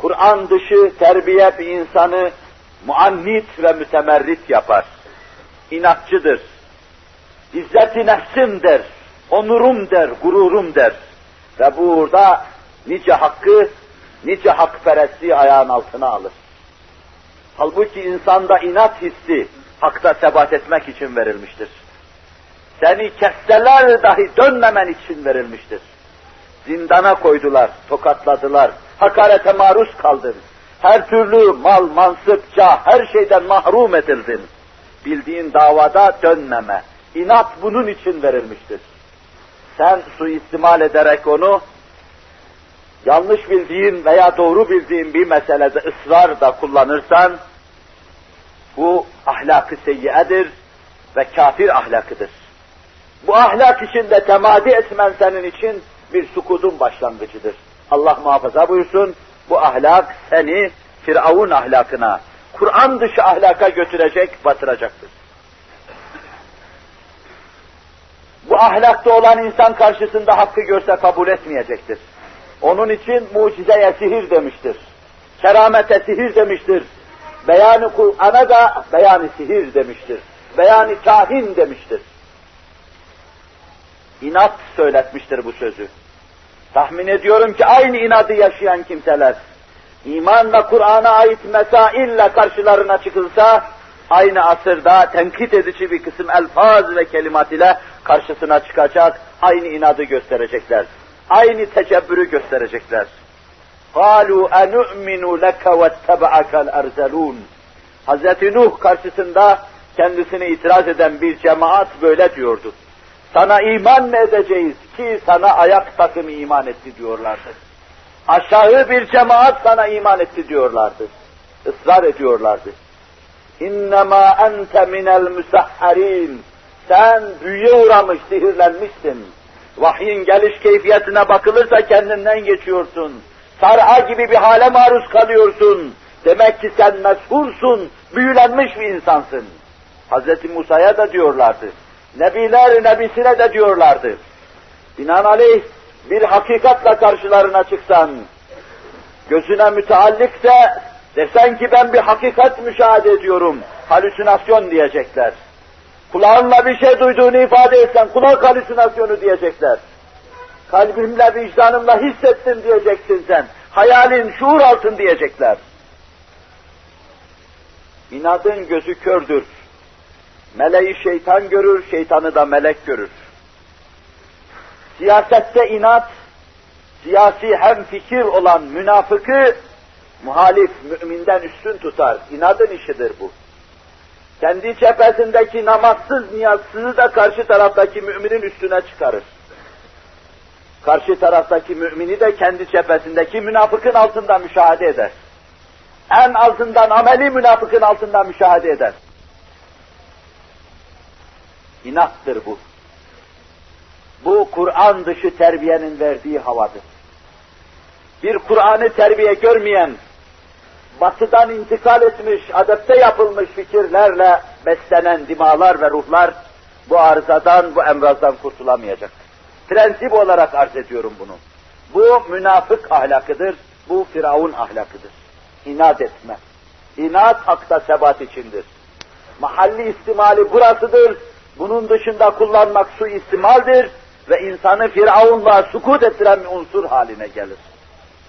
Kur'an dışı terbiye bir insanı muannit ve mütemerrit yapar. İnatçıdır. İzzeti nefsim der, onurum der, gururum der. Ve burada nice hakkı, nice hakperestliği ayağın altına alır. Halbuki insanda inat hissi hakta sebat etmek için verilmiştir. Seni kesseler dahi dönmemen için verilmiştir. Zindana koydular, tokatladılar, hakarete maruz kaldın. Her türlü mal, mansıpça, her şeyden mahrum edildin. Bildiğin davada dönmeme. İnat bunun için verilmiştir. Sen suistimal ederek onu yanlış bildiğin veya doğru bildiğin bir meselede ısrar da kullanırsan, bu ahlakı seyyiyedir ve kafir ahlakıdır. Bu ahlak içinde temadi etmen senin için bir sukudun başlangıcıdır. Allah muhafaza buyursun, bu ahlak seni Firavun ahlakına, Kur'an dışı ahlaka götürecek, batıracaktır. Bu ahlakta olan insan karşısında hakkı görse kabul etmeyecektir. Onun için mucizeye sihir demiştir. Keramete sihir demiştir. Beyanı Kur'an'a da beyanı sihir demiştir. Beyanı kahin demiştir. İnat söyletmiştir bu sözü. Tahmin ediyorum ki aynı inadı yaşayan kimseler, iman ve Kur'an'a ait mesaille karşılarına çıkılsa, aynı asırda tenkit edici bir kısım elfaz ve kelimat ile karşısına çıkacak, aynı inadı gösterecekler. Aynı tecebbürü gösterecekler. قَالُوا اَنُؤْمِنُ لَكَ وَاتَّبَعَكَ الْاَرْزَلُونَ Hz. Nuh karşısında kendisine itiraz eden bir cemaat böyle diyordu. Sana iman mı edeceğiz ki sana ayak takımı iman etti diyorlardı. Aşağı bir cemaat sana iman etti diyorlardı. Israr ediyorlardı. İnnemâ ente minel müsahharin. Sen büyüye uğramış, sihirlenmişsin. Vahyin geliş keyfiyetine bakılırsa kendinden geçiyorsun. Sar'a gibi bir hale maruz kalıyorsun. Demek ki sen meshursun, büyülenmiş bir insansın. Hz. Musa'ya da diyorlardı. Nebiler nebisine de diyorlardı. Binaenaleyh bir hakikatla karşılarına çıksan, gözüne müteallikse desen ki ben bir hakikat müşahede ediyorum, halüsinasyon diyecekler. Kulağınla bir şey duyduğunu ifade etsen kulak halüsinasyonu diyecekler. Kalbimle, vicdanımla hissettim diyeceksin sen. Hayalin, şuur altın diyecekler. İnadın gözü kördür. Meleği şeytan görür, şeytanı da melek görür. Siyasette inat, siyasi hem fikir olan münafıkı muhalif müminden üstün tutar. İnadın işidir bu. Kendi cephesindeki namazsız niyazsızı da karşı taraftaki müminin üstüne çıkarır. Karşı taraftaki mümini de kendi cephesindeki münafıkın altında müşahede eder. En altından ameli münafıkın altında müşahede eder. İnattır bu. Bu Kur'an dışı terbiyenin verdiği havadır. Bir Kur'an'ı terbiye görmeyen, batıdan intikal etmiş, adapte yapılmış fikirlerle beslenen dimalar ve ruhlar bu arızadan, bu emrazdan kurtulamayacak. Prensip olarak arz ediyorum bunu. Bu münafık ahlakıdır, bu firavun ahlakıdır. İnat etme. İnat hakta sebat içindir. Mahalli istimali burasıdır, bunun dışında kullanmak su istimaldir ve insanı firavunla sukut ettiren bir unsur haline gelir.